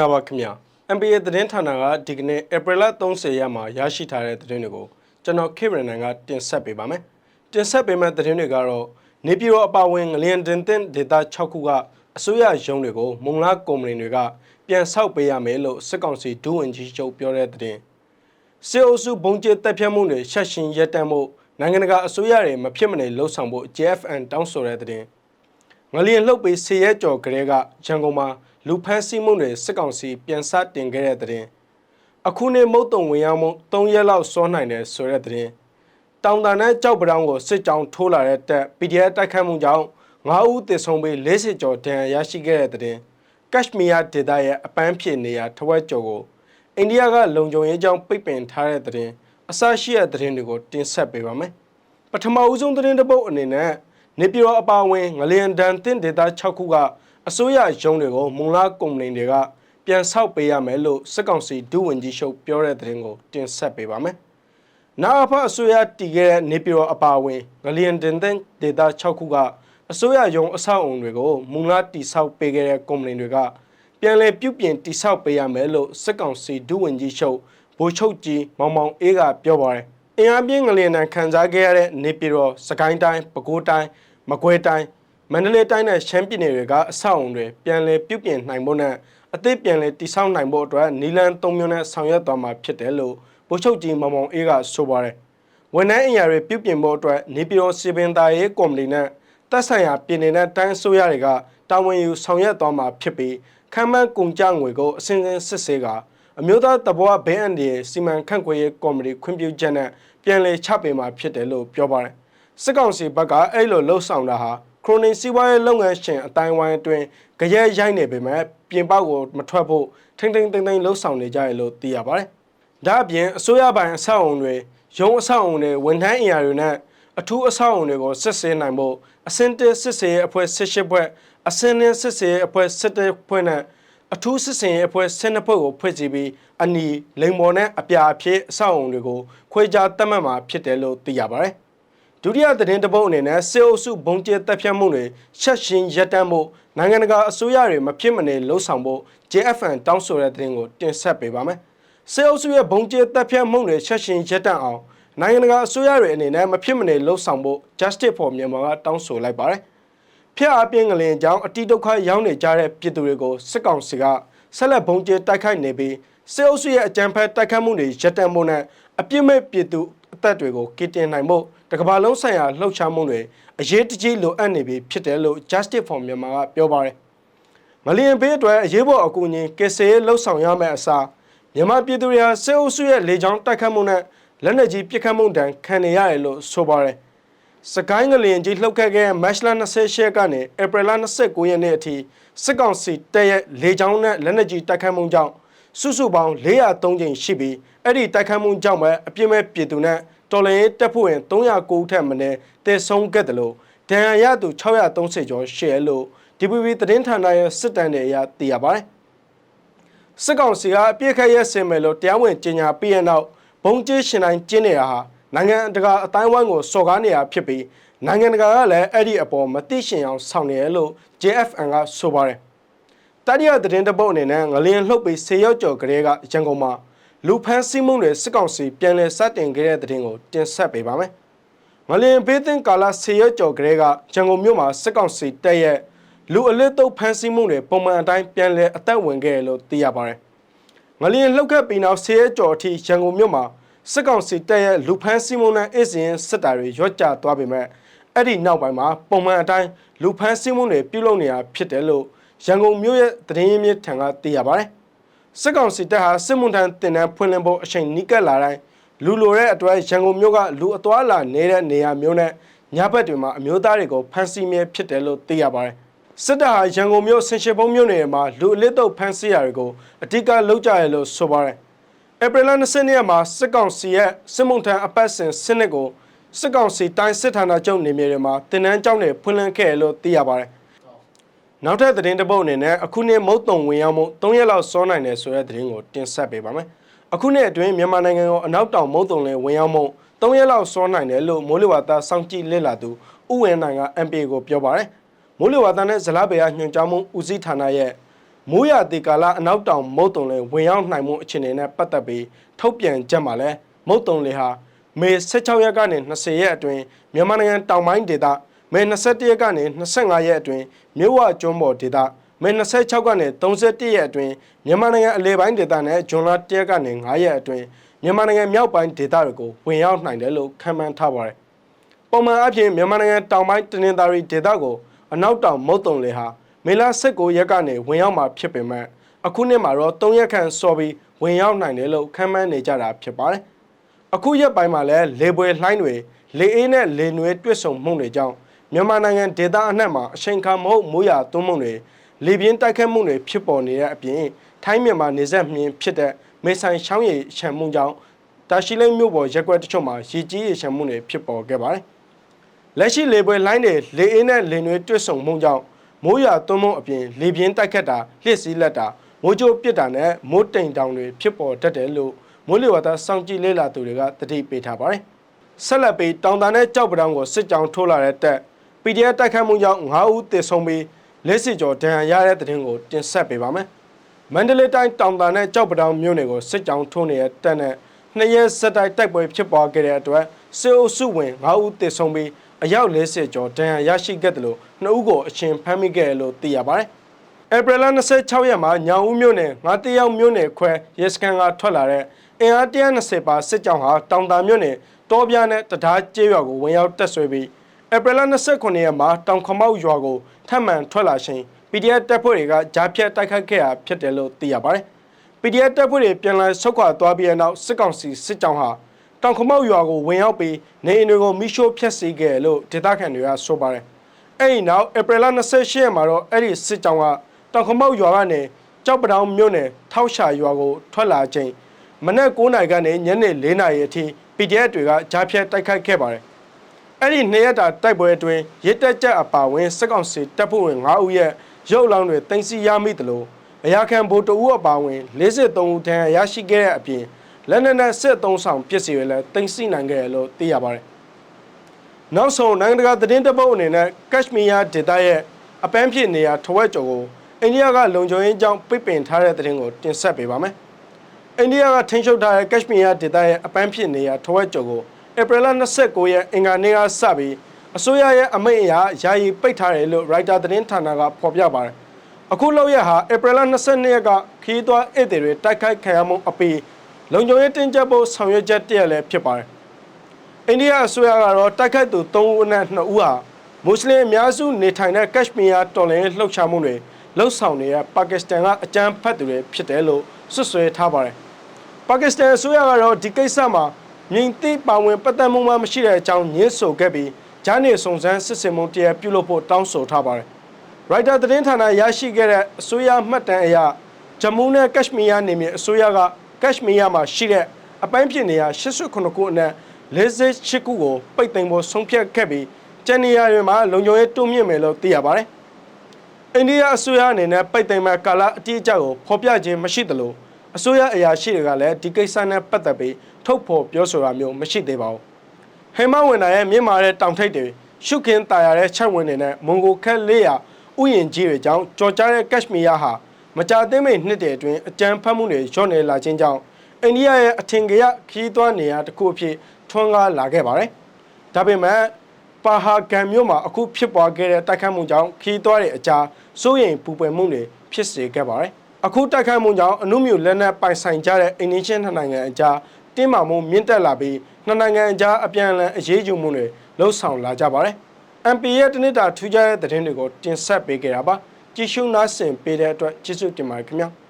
မင်္ဂလာပါခင်ဗျာ MPA သတင်းဌာနကဒီကနေ့ဧပြီလ30ရက်မှာရရှိထားတဲ့သတင်းတွေကိုကျွန်တော်ခေဗရနန်ကတင်ဆက်ပေးပါမယ်တင်ဆက်ပေးမယ့်သတင်းတွေကတော့နေပြည်တော်အပါအဝင်ငလျင်တင်တင်ဒေတာ6ခုကအစိုးရရုံးတွေကိုမုံလာကုမ္ပဏီတွေကပြန်ဆောက်ပေးရမယ်လို့စစ်ကောင်စီဒုဝန်ကြီးချုပ်ပြောတဲ့သတင်းစေအုပ်စုဘုံကျဲတက်ဖြတ်မှုတွေရှက်ရှင်ရက်တမ်းမှုနိုင်ငံတကာအစိုးရတွေမဖြစ်မနေလှုံ့ဆော်ဖို့ JFN တောင်းဆိုတဲ့သတင်းငလျင်လှုပ်ပြီးဆေရဲကျော်ကလေးကရန်ကုန်မှာ လူဖမ်းဆီးမှုတွေစစ်ကောင်စီပြန်စတင်ခဲ့တဲ့တဲ့တင်အခုနေ့မုတ်တုံဝင်ရောက်မှု3ရက်လောက်စောနိုင်တယ်ဆိုတဲ့တဲ့တင်တောင်တန်နဲ့ကြောက်ပတောင်းကိုစစ်ကြောင်းထိုးလာတဲ့တက် PDF တိုက်ခတ်မှုကြောင့်9ဦးသေဆုံးပြီး40ကျော်ဒဏ်ရာရရှိခဲ့တဲ့တဲ့တင်ကက်ရှမီးယားဒေသရဲ့အပန်းဖြေနေရာထဝက်ကျော်ကိုအိန္ဒိယကလုံခြုံရေးကြောင်းပိတ်ပင်ထားတဲ့တဲ့တင်အစရှိတဲ့တဲ့တင်တွေကိုတင်ဆက်ပေးပါမယ်ပထမဦးဆုံးသတင်းတစ်ပုဒ်အနေနဲ့နေပြည်တော်အပါအဝင်ငလျင်ဒန်တင်ဒေတာ6ခုက အစိုးရရုံးတွေကိုမုံလာကုမ္ပဏီတွေကပြန်ဆောက်ပေးရမယ်လို့စစ်ကောင်စီဒုဝန်ကြီးချုပ်ပြောတဲ့သတင်းကိုတင်ဆက်ပေးပါမယ်။နာအဖအစိုးရတည်ခဲ့တဲ့နေပြည်တော်အပါအဝင်ငလျင်ဒန်တင်ဒေတာ6ခုကအစိုးရရုံးအဆောက်အုံတွေကိုမုံလာတိဆောက်ပေးခဲ့တဲ့ကုမ္ပဏီတွေကပြန်လည်ပြုပြင်တိဆောက်ပေးရမယ်လို့စစ်ကောင်စီဒုဝန်ကြီးချုပ်ဗိုလ်ချုပ်ကြီးမောင်မောင်အေးကပြောပါတယ်။အင်အားပြင်းငလျင်တန်ခံစားခဲ့ရတဲ့နေပြည်တော်စကိုင်းတိုင်းပဲခူးတိုင်းမကွဲတိုင်း မန္တလေးတိုင်းနဲ့ရှမ်းပြည်နယ်တွေကအဆောက်အုံတွေပြန်လည်ပြုပြင်နိုင်ဖို့နဲ့အသစ်ပြန်လည်တည်ဆောက်နိုင်ဖို့အတွက်နီလန်၃မျိုးနဲ့ဆောင်ရွက်သွားမှာဖြစ်တယ်လို့ဗိုလ်ချုပ်ကြီးမောင်မောင်အေးကဆိုပါတယ်။ဝန်ထမ်းအရာတွေပြုပြင်ဖို့အတွက်နေပြည်တော်စီပင်သားရေးကော်မတီနဲ့တပ်ဆိုင်ရာပြည်နယ်နဲ့တိုင်းအစိုးရတွေကတာဝန်ယူဆောင်ရွက်သွားမှာဖြစ်ပြီးခံမှန်းကုန်ကြငွေကိုအစဉ်စဉ်စစ်ဆေးကအမျိုးသားတဘောဘဲအန်ဒီရဲ့စီမံခန့်ခွဲရေးကော်မတီခွင့်ပြုချက်နဲ့ပြန်လည်ချပေးမှာဖြစ်တယ်လို့ပြောပါတယ်။စစ်ကောင်စီဘက်ကအဲ့လိုလှုပ်ဆောင်တာဟာ ခရိုနီစီးပွားရေးလုပ်ငန်းရှင်အတိုင်းဝိုင်းအတွင်းကြရဲရိုက်နေပေမဲ့ပြင်ပကိုမထွက်ဖို့ထိမ့်ထိမ့်သိမ့်သိမ့်လှုပ်ဆောင်နေကြရလို့သိရပါတယ်။ဒါအပြင်အစိုးရပိုင်းအဆောက်အုံတွေရုံးအဆောက်အုံတွေဝန်ထမ်းအင်အားတွေနဲ့အထူးအဆောက်အုံတွေကိုစစ်ဆေးနိုင်ဖို့အစင်တစ်စစ်ဆေးရေးအဖွဲ့၁၈ဖွဲ့အစင်းနဲ့စစ်ဆေးရေးအဖွဲ့၁၁ဖွဲ့နဲ့အထူးစစ်စင်ရေးအဖွဲ့၁၂ဖွဲ့ကိုဖွဲ့စည်းပြီးအနီလိမ်မော်နဲ့အပြာအဖြစ်အဆောက်အုံတွေကိုခွဲခြားတတ်မှတ်မှာဖြစ်တယ်လို့သိရပါတယ်။ ဒုတိယသတင်းတစ်ပုဒ်အနေနဲ့စေအုပ်စုဘုံကျဲတပ်ဖြတ်မှုတွေချက်ရှင်ရပ်တန့်ဖို့နိုင်ငံတကာအစိုးရတွေမဖြစ်မနေလှုံ့ဆော်ဖို့ JFN တောင်းဆိုတဲ့သတင်းကိုတင်ဆက်ပေးပါမယ်။စေအုပ်စုရဲ့ဘုံကျဲတပ်ဖြတ်မှုတွေချက်ရှင်ရပ်တန့်အောင်နိုင်ငံတကာအစိုးရတွေအနေနဲ့မဖြစ်မနေလှုံ့ဆော်ဖို့ Justice for Myanmar ကတောင်းဆိုလိုက်ပါတယ်။ဖျက်အပြင်းကလင်ကြောင့်အတိဒုက္ခရောက်နေကြတဲ့ပြည်သူတွေကိုစစ်ကောင်စီကဆက်လက်ဘုံကျဲတိုက်ခိုက်နေပြီးစစ်အုပ်စုရဲ့အကြမ်းဖက်တိုက်ခိုက်မှုတွေရပ်တန့်ဖို့နဲ့အပြစ်မဲ့ပြည်သူအသက်တွေကိုကယ်တင်နိုင်ဖို့ တကမ္ဘာလုံးဆိုင်ရာလှုပ်ရှားမှုတွေအရေးတကြီးလိုအပ်နေပြီဖြစ်တယ်လို့ Justice for Myanmar ကပြောပါတယ်။မလျင်ပေးအတွက်အရေးပေါ်အကူအညီကယ်ဆယ်ရေးလှုပ်ဆောင်ရမယ့်အစားမြန်မာပြည်သူတွေဟာစစ်အုပ်စုရဲ့လေကြောင်းတိုက်ခတ်မှုနဲ့လက်နက်ကြီးပစ်ခတ်မှုတံခံနေရတယ်လို့ဆိုပါတယ်။စကိုင်းငလျင်ကြီးလှုပ်ခတ်ခဲ့တဲ့မတ်လ28ကနေဧပြီလ29ရက်နေ့အထိစစ်ကောင်စီတပ်ရဲ့လေကြောင်းနဲ့လက်နက်ကြီးတိုက်ခတ်မှုကြောင့်စုစုပေါင်း403ကြိမ်ရှိပြီးအဲ့ဒီတိုက်ခတ်မှုကြောင့်ပဲအပြစ်မဲ့ပြည်သူနဲ့ တော်လှန်ရေးတပ်ဖွဲ့ဝင်309ဦးထက်မနည်းတေဆုံးခဲ့တယ်လို့ဒဏ်ရာရသူ630ကျော်ရှိတယ်လို့ DPP သတင်းဌာနရဲ့စစ်တမ်းတွေအရသိရပါတယ်။စစ်ကောင်စီကအပြစ်ခတ်ရဲစင်မယ်လို့တရားဝင်ကြေညာပြီးတဲ့နောက်ဘုံကျင်းရှင်တိုင်းကျင်းနေတာဟာနိုင်ငံတကာအတိုင်းဝိုင်းကိုစော်ကားနေတာဖြစ်ပြီးနိုင်ငံတကာကလည်းအဲ့ဒီအပေါ်မသိရှင်အောင်ဆောင်နေရလို့ JFN ကဆိုပါတယ်။တတိယသတင်းတစ်ပုဒ်အနေနဲ့ငလျင်လှုပ်ပြီးဆေရောက်ကျော်ကလေးကရန်ကုန်မှာ လူဖမ်းဆီးမှုတွေစစ်ကောင်စီပြန်လည်စတင်ခဲ့တဲ့သတင်းကိုတင်ဆက်ပေးပါမယ်။ငလျင်ဘေးသင်းကာလဆေရောက်ကျော်ကလေးကရန်ကုန်မြို့မှာစစ်ကောင်စီတပ်ရဲ့လူအလစ်တုပ်ဖမ်းဆီးမှုတွေပုံမှန်အတိုင်းပြန်လည်အသက်ဝင်ခဲ့တယ်လို့သိရပါတယ်။ငလျင်လှုပ်ခတ်ပြီးနောက်ဆေရောက်ကျော်အထိရန်ကုန်မြို့မှာစစ်ကောင်စီတပ်ရဲ့လူဖမ်းဆီးမှုနဲ့အစင်စစ်တာတွေရော့ကျသွားပေမဲ့အဲ့ဒီနောက်ပိုင်းမှာပုံမှန်အတိုင်းလူဖမ်းဆီးမှုတွေပြုလုပ်နေတာဖြစ်တယ်လို့ရန်ကုန်မြို့ရဲ့သတင်းရင်းမြစ်ထံကသိရပါတယ်။ စစ်ကောင်စီတပ်ဟာစစ်မှုထမ်းတင်တန်းဖွင့်လှစ်ဖို့အချိန်နီးကပ်လာတိုင်းလူလိုတဲ့အတွက်ရန်ကုန်မြို့ကလူအသွားလာနေတဲ့နေရာမျိုးနဲ့ညဘက်တွေမှာအမျိုးသားတွေကိုဖမ်းဆီးမြဲဖြစ်တယ်လို့သိရပါတယ်။စစ်တပ်ဟာရန်ကုန်မြို့ဆင်ရှိဘုံမြို့နယ်မှာလူအလစ်တုပ်ဖမ်းဆီးရာတွေကိုအဓိကလုပ်ကြရလို့ဆိုပါတယ်။ဧပြီလ20ရက်မှာစစ်ကောင်စီရဲ့စစ်မှုထမ်းအပတ်စဉ်စနစ်ကိုစစ်ကောင်စီတိုင်းစစ်ဌာနချုပ်နေမြေတွေမှာတင်နန်းကျောင်းတွေဖွင့်လှစ်ခဲ့လို့သိရပါတယ်။ နောက်ထပ်သတင်းတစ်ပုဒ်အနေနဲ့အခုနှစ်မုတ်တုံဝင်ရောက်မှု3ရက်လောက်စောနိုင်တယ်ဆိုတဲ့သတင်းကိုတင်ဆက်ပေးပါမယ်။အခုနှစ်အတွင်းမြန်မာနိုင်ငံကိုအနောက်တောင်မုတ်တုံလေဝင်ရောက်မှု3ရက်လောက်စောနိုင်တယ်လို့မိုးလေဝသစောင့်ကြည့်လေ့လာသူဥဝင်နိုင်က MPA ကိုပြောပါတယ်။မိုးလေဝသနဲ့ဇလပေယညွှန်ကြားမှုဦးစီးဌာနရဲ့မိုးရတီကာလအနောက်တောင်မုတ်တုံလင်ဝင်ရောက်နိုင်မှုအခြေအနေနဲ့ပတ်သက်ပြီးထုတ်ပြန်ချက်မှာလဲမုတ်တုံလင်ဟာမေ16ရက်ကနေ20ရက်အတွင်းမြန်မာနိုင်ငံတောင်ပိုင်းဒေသ မေ21ရက်ကနေ25ရက်အတွင်းမြို့ဝကျွန်းပေါ်ဒေသမေ26ကနေ31ရက်အတွင်းမြန်မာနိုင်ငံအလဲပိုင်းဒေသနဲ့ဂျွန်လ1ရက်ကနေ9ရက်အတွင်းမြန်မာနိုင်ငံမြောက်ပိုင်းဒေသတွေကိုဝင်ရောက်နိုင်တယ်လို့ခန့်မှန်းထားပါတယ်။ပုံမှန်အဖြစ်မြန်မာနိုင်ငံတောင်ပိုင်းတနင်္သာရီဒေသကိုအနောက်တောင်မုတ်တုံလေဟာမေလ19ရက်ကနေဝင်ရောက်မှာဖြစ်ပေမဲ့အခုနှစ်မှာတော့3ရက်ခန့်စောပြီးဝင်ရောက်နိုင်တယ်လို့ခန့်မှန်းနေကြတာဖြစ်ပါတယ်။အခုရက်ပိုင်းမှာလည်းလေပွေလှိုင်းတွေလေအေးနဲ့လေနွေးတွစ်ဆုံမှုတွေကြောင့် မြန်မာနိုင်ငံဒေသအနှံ့မှာအချိန်ခါမဟုတ်မိုးရွာသွန်းမှုတွေလေပြင်းတိုက်ခတ်မှုတွေဖြစ်ပေါ်နေတဲ့အပြင်ထိုင်းမြန်မာနေဆက်မြင်းဖြစ်တဲ့မေဆိုင်ချောင်းရည်ချမ်းမှုကြောင့်တာရှိလိမ့်မြို့ပေါ်ရက်ကွက်တချို့မှာရေကြီးရေချမ်းမှုတွေဖြစ်ပေါ်ခဲ့ပါတယ်။လက်ရှိလေပွေလှိုင်းတွေလေအေးနဲ့လေနွေးတွစ်ဆုံမှုကြောင့်မိုးရွာသွန်းမှုအပြင်လေပြင်းတိုက်ခတ်တာလျှစ်စီးလက်တာမိုးကြိုးပစ်တာနဲ့မိုးတိမ်တောင်တွေဖြစ်ပေါ်တတ်တယ်လို့မိုးလေဝသစောင့်ကြည့်လေ့လာသူတွေကသတိပေးထားပါတယ်။ဆက်လက်ပြီးတောင်တန်းနဲ့ကြောက်ပတောင်ကိုစစ်ကြောင်ထိုးလာတဲ့တက် PDF တိုက်ခတ်မှုကြောင့်9ဦးသေဆုံးပြီးလက်စစ်ကျော်ဒဏ်ရာရတဲ့တဲ့တင်ကိုတင်ဆက်ပေးပါမယ်။မန္တလေးတိုင်းတောင်တန်းနဲ့ကြောက်ပတောင်မြို့နယ်ကိုစစ်ကြောင်ထိုးနေတဲ့တက်နဲ့နှစ်ရက်ဆက်တိုက်တိုက်ပွဲဖြစ်ပွားခဲ့တဲ့အတွက်စစ်အုပ်စုဝင်9ဦးသေဆုံးပြီးအယောက်40ကျော်ဒဏ်ရာရရှိခဲ့တယ်လို့နှစ်ဦးကိုအချင်းဖမ်းမိခဲ့တယ်လို့သိရပါတယ်။ဧပြီလ26ရက်မှာညောင်ဦးမြို့နယ်ငါးတယောက်မြို့နယ်ခွဲရဲစခန်းကထွက်လာတဲ့အင်အား120ပါစစ်ကြောင်းဟာတောင်တာမြို့နယ်တောပြားနဲ့တံတားကျေးရွာကိုဝင်ရောက်တက်ဆွဲပြီး ဧပြီလ29ရက်မှာတောင်ခမောက်ရွာကိုထပ်မံထွက်လာချိန် PDF တပ်ဖွဲ့တွေကကြားဖြတ်တိုက်ခတ်ခဲ့တာဖြစ်တယ်လို့သိရပါတယ်။ PDF တပ်ဖွဲ့တွေပြန်လည်ဆုတ်ခွာသွားပြီးတဲ့နောက်စစ်ကောင်စီစစ်ကြောင်းဟာတောင်ခမောက်ရွာကိုဝင်ရောက်ပြီးနေအိမ်တွေကိုမိရှို့ဖျက်ဆီးခဲ့တယ်လို့ဒေသခံတွေကဆိုပါတယ်။အဲ့ဒီနောက်ဧပြီလ28ရက်မှာတော့အဲ့ဒီစစ်ကြောင်းကတောင်ခမောက်ရွာကနေကြောက်ပတောင်မြို့နယ်ထောက်ရှာရွာကိုထွက်လာချိန်မနက်9:00နာရီကနေညနေ4:00နာရီအထိ PDF တွေကကြားဖြတ်တိုက်ခိုက်ခဲ့ပါတယ်။ အဲ့ဒီနှစ်ရက်တာတိုက်ပွဲအတွင်းရစ်တက်ကြအပါဝင်စစ်ကောင်စီတပ်ဖွဲ့ဝင်9ဦးရဲ့ရုပ်လောင်းတွေတင်စီရမိတယ်လို့အရာခံဗိုလ်တဦးအပါဝင်53ဦးထံရရှိခဲ့တဲ့အပြင်လက်နက်နဲ့စစ်သုံးဆောင်ပစ္စည်းတွေလည်းတင်စီနိုင်ခဲ့တယ်လို့သိရပါတယ်။နောက်ဆုံးနိုင်ငံတကာသတင်းတပုတ်အနေနဲ့ကက်ရှမီးယားဒေသရဲ့အပန်းဖြေနေရာထဝက်ကျော်ကိုအိန္ဒိယကလုံခြုံရေးကြောင့်ပိတ်ပင်ထားတဲ့သတင်းကိုတင်ဆက်ပေးပါမယ်။အိန္ဒိယကထိန်းချုပ်ထားတဲ့ကက်ရှမီးယားဒေသရဲ့အပန်းဖြေနေရာထဝက်ကျော်ကို ဧပြီလ29ရက်အင်္ဂါနေ့ကစပြီးအစိုးရရဲ့အမိန့်အရယာယီပိတ်ထားတယ်လို့ရိုက်တာသတင်းဌာနကဖော်ပြပါတယ်။အခုလောက်ရဟာဧပြီလ22ရက်ကခီးသွွားဧည့်သည်တွေတိုက်ခိုက်ခံရမှုအပြီးလုံခြုံရေးတင်းကျပ်ဖို့ဆောင်ရွက်ချက်တရက်လည်းဖြစ်ပါတယ်။အိန္ဒိယအစိုးရကတော့တိုက်ခိုက်သူ3ဦးနဲ့2ဦးဟာမွတ်စလင်အများစုနေထိုင်တဲ့ကက်ရှမီးယားတော်လှန်ရေးလှုပ်ရှားမှုတွေလှုပ်ဆောင်နေတဲ့ပါကစ္စတန်ကအကြမ်းဖက်သူတွေဖြစ်တယ်လို့ဆွဆွဲထားပါတယ်။ပါကစ္စတန်အစိုးရကတော့ဒီကိစ္စမှာ မြင်သိပါဝင်ပတ်သက်မှုမှမရှိတဲ့အကြောင်းညှင်းဆိုခဲ့ပြီးဂျာနေစုံစမ်းစစ်ဆေးမှုတရားပြုလုပ်ဖို့တောင်းဆိုထားပါတယ်။ Writer သတင်းဌာနရရှိခဲ့တဲ့အစိုးရမှတ်တမ်းအရဂျမူးနဲ့ကက်ရှမီးယားနေမြေအစိုးရကကက်ရှမီးယားမှာရှိတဲ့အပိုင်းဖြစ်နေရ89ခုအနက်48ခုကိုပိတ်သိမ်းဖို့ဆုံးဖြတ်ခဲ့ပြီးကျန်နေရာတွေမှာလုံခြုံရေးတိုးမြင့်မယ်လို့သိရပါတယ်။အိန္ဒိယအစိုးရအနေနဲ့ပိတ်သိမ်းမဲ့ကာလအတိအကျကိုဖော်ပြခြင်းမရှိသလိုအစိုးရအရာရှိတွေကလည်းဒီကိစ္စနဲ့ပတ်သက်ပြီး ထုတ်ဖော်ပြောဆိုတာမျိုးမရှိသေးပါဘူး။ဟိမဝင်နာရဲ့မြင့်မာတဲ့တောင်ထိပ်တွေရှုခင်းတာယာတဲ့ချက်ဝင်တွေနဲ့မွန်ဂိုခက်လေးရာဥယျင်ကြီးတွေကြောင့်ကြော်ကြားတဲ့ကက်ရှမီးယားဟာမကြာသေးမီနှစ်တည်းအတွင်းအကြမ်းဖက်မှုတွေလျော့နေလာခြင်းကြောင့်အိန္ဒိယရဲ့အထင်ကရခီးသွွားနေရာတစ်ခုအဖြစ်ထွန်းကားလာခဲ့ပါတယ်။ဒါပေမဲ့ပါဟာဂန်မြို့မှာအခုဖြစ်ပွားခဲ့တဲ့တိုက်ခိုက်မှုကြောင့်ခီးသွွားတွေအကြားစိုးရိမ်ပူပန်မှုတွေဖြစ်စေခဲ့ပါတယ်။အခုတိုက်ခိုက်မှုကြောင့်အနုမြူလက်နက်ပိုင်ဆိုင်ကြတဲ့အိန္ဒိချင်းနှစ်နိုင်ငံအကြား တင်းမာမှုမြင့်တက်လာပြီးနှစ်နိုင်ငံအကြားအပြန်အလှန်အရေးယူမှုတွေလှုပ်ဆောင်လာကြပါတယ်။ MP ရဲ့တနစ်တာထူးခြားတဲ့သတင်းတွေကိုတင်ဆက်ပေးခဲ့တာပါ။ကြည့်ရှုနားဆင်ပေးတဲ့အတွက်ကျေးဇူးတင်ပါတယ်ခင်ဗျာ။